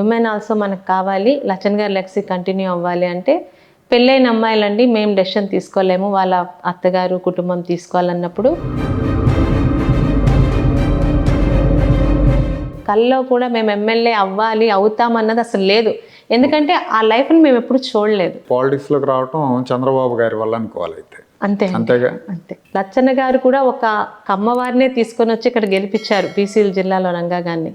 Women also మనకు కావాలి. లచ్చన్ గారి లెక్సీ కంటిన్యూ అవ్వాలి అంటే పెళ్ళైన అమ్మాయిలండి మేము డెసిషన్ తీసుకోలేము. వాళ్ళ అత్తగారు కుటుంబం తీసుకోవాలన్నప్పుడు కల్లో కూడా మేము ఎమ్మెల్యే అవ్వాలి అవుతామన్నది అసలు లేదు. ఎందుకంటే ఆ లైఫ్ని మేము ఎప్పుడు చూడలేదు. పాలిటిక్స్లోకి రావటం చంద్రబాబు గారి వల్ల అనుకోవాలి అయితే. అంతే అంతేగా? అంతే. లచ్చన్న గారు కూడా ఒక కమ్మవారినే తీసుకొని వచ్చి ఇక్కడ గెలిపించారు బీసీల జిల్లాలో రంగాగాన్ని.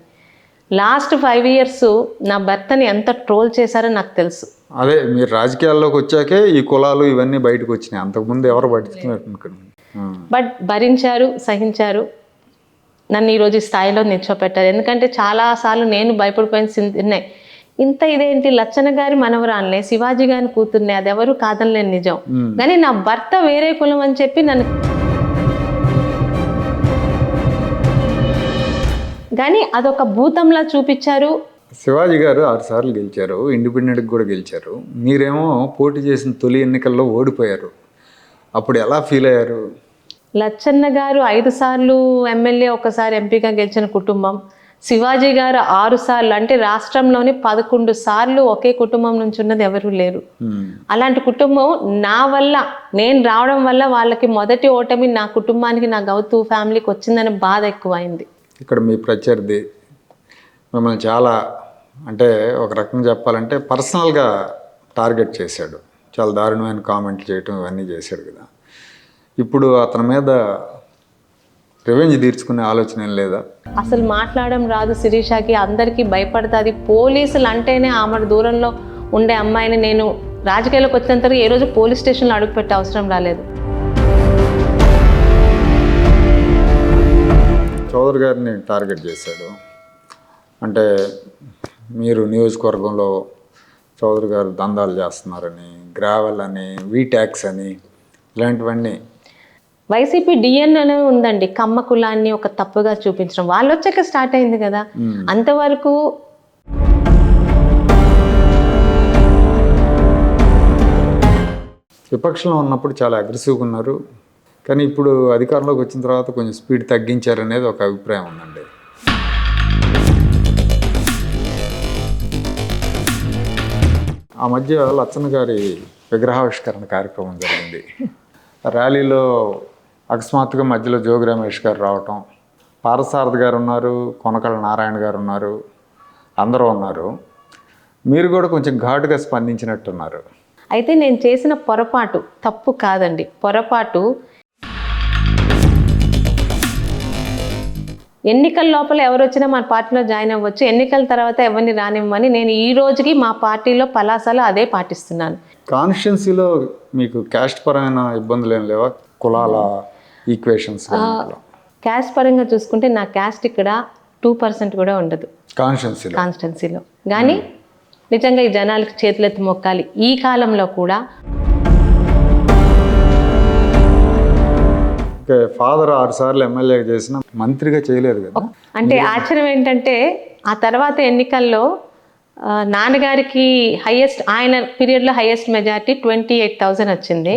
లాస్ట్ ఫైవ్ ఇయర్స్ నా భర్తని ఎంత ట్రోల్ చేశారో నాకు తెలుసు. అదే మీరు రాజకీయాల్లోకి వచ్చాకే ఈ కులాలు ఇవన్నీ బయటకు వచ్చినాయి. అంతకుముందు ఎవరు. ఆ. బట్ భరించారు సహించారు. నన్ను ఈరోజు ఈ స్థాయిలో నిల్చోపెట్టారు. ఎందుకంటే చాలాసార్లు నేను భయపడిపోయిన సింది ఉన్నాయి ఇంత ఇదేంటి? లచ్చన్న గారి మనవరాలనే శివాజీ గారిని కూతుర్నే అది ఎవరు కాదనలేని నిజం. కానీ నా భర్త వేరే కులం అని చెప్పి నన్ను కానీ అదొక భూతంలా చూపించారు. శివాజీ గారు ఆరు సార్లు గెలిచారు ఇండిపెండెంట్కి కూడా గెలిచారు. మీరేమో పోటీ చేసిన తొలి ఎన్నికల్లో ఓడిపోయారు. అప్పుడు ఎలా ఫీల్ అయ్యారు? లచ్చన్న గారు ఐదు సార్లు ఎమ్మెల్యే ఒకసారి ఎంపీగా గెలిచిన కుటుంబం. శివాజీ గారు ఆరు సార్లు అంటే రాష్ట్రంలోని పదకొండు సార్లు ఒకే కుటుంబం నుంచి ఉన్నది ఎవరూ లేరు. అలాంటి కుటుంబం నా వల్ల నేను రావడం వల్ల వాళ్ళకి మొదటి ఓటమి నా కుటుంబానికి నా గౌతు ఫ్యామిలీకి వచ్చిందనే బాధ ఎక్కువైంది. ఇక్కడ మీ ప్రత్యర్థి మిమ్మల్ని చాలా అంటే ఒక రకంగా చెప్పాలంటే పర్సనల్గా టార్గెట్ చేశాడు. చాలా దారుణమైన కామెంట్లు చేయటం ఇవన్నీ చేశాడు కదా. ఇప్పుడు అతని మీద రివెంజ్ తీర్చుకునే ఆలోచన ఏం లేదా? అసలు మాట్లాడడం రాదు శిరీషకి అందరికీ భయపడుతుంది. పోలీసులు అంటేనే ఆమె దూరంలో ఉండే అమ్మాయిని నేను రాజకీయాల్లోకి వచ్చినంత ఏ రోజు పోలీస్ స్టేషన్లో అడుగుపెట్టే అవసరం రాలేదు. చౌదరి గారిని టార్గెట్ చేశాడు. అంటే మీరు నియోజకవర్గంలో చౌదరి గారు దందాలు చేస్తున్నారని గ్రావెల్ అని వీ ట్యాక్స్ అని ఇలాంటివన్నీ. వైసీపీ డిఎన్ అనే ఉందండి. కమ్మ కులాన్ని ఒక తప్పుగా చూపించడం. వాళ్ళు వచ్చాక స్టార్ట్ అయింది కదా. అంతవరకు విపక్షంలో ఉన్నప్పుడు చాలా అగ్రెసివ్గా ఉన్నారు. కానీ ఇప్పుడు అధికారంలోకి వచ్చిన తర్వాత కొంచెం స్పీడ్ తగ్గించారనేది ఒక అభిప్రాయం ఉందండి. ఆ మధ్య లచ్చన్న గారి విగ్రహావిష్కరణ కార్యక్రమం జరిగింది. ర్యాలీలో అకస్మాత్తుగా మధ్యలో జోగి రమేష్ గారు రావటం పారసారథి గారు ఉన్నారు కొనకళ్ళ నారాయణ గారు ఉన్నారు అందరూ ఉన్నారు. మీరు కూడా కొంచెం ఘాటుగా స్పందించినట్టున్నారు. అయితే నేను చేసిన పొరపాటు తప్పు కాదండి. పొరపాటు ఎన్నికల లోపల ఎవరు వచ్చినా మన పార్టీలో జాయిన్ అవ్వచ్చు. ఎన్నికల తర్వాత ఎవరిని రానివ్వమని నేను ఈ రోజుకి మా పార్టీలో పలాసలో అదే పాటిస్తున్నాను. కాన్స్టిట్యున్సీలో మీకు క్యాస్ట్ పరమైన ఇబ్బందులు ఏం లేవా? కులాల ఈక్వేషన్స్ క్యాస్ట్ పరంగా చూసుకుంటే నా క్యాస్ట్ ఇక్కడ టూ పర్సెంట్ కూడా ఉండదు. కాన్స్టిట్యున్సీలో. కాన్స్టెన్సీలో కానీ నిజంగా ఈ జనాలకి చేతులెత్తి మొక్కాలి. ఈ కాలంలో కూడా ఫాదర్ ఆరు సార్లు ఎమ్మెల్యే చేసిన మంత్రిగా చేయలేదు కదా. అంటే ఆశ్చర్యం ఏంటంటే ఆ తర్వాత ఎన్నికల్లో నాన్నగారికి హైయెస్ట్ ఆయన పీరియడ్లో highest majority twenty eight thousand వచ్చింది.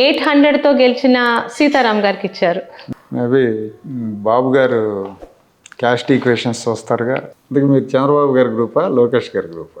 ఎయిట్ హండ్రెడ్తో గెలిచిన సీతారాం గారికి ఇచ్చారు. మేబీ బాబు గారు క్యాస్ట్ ఈక్వేషన్స్ వస్తారుగా అందుకే మీరు చంద్రబాబు గారి గ్రూపా లోకేష్ గారి గ్రూపా?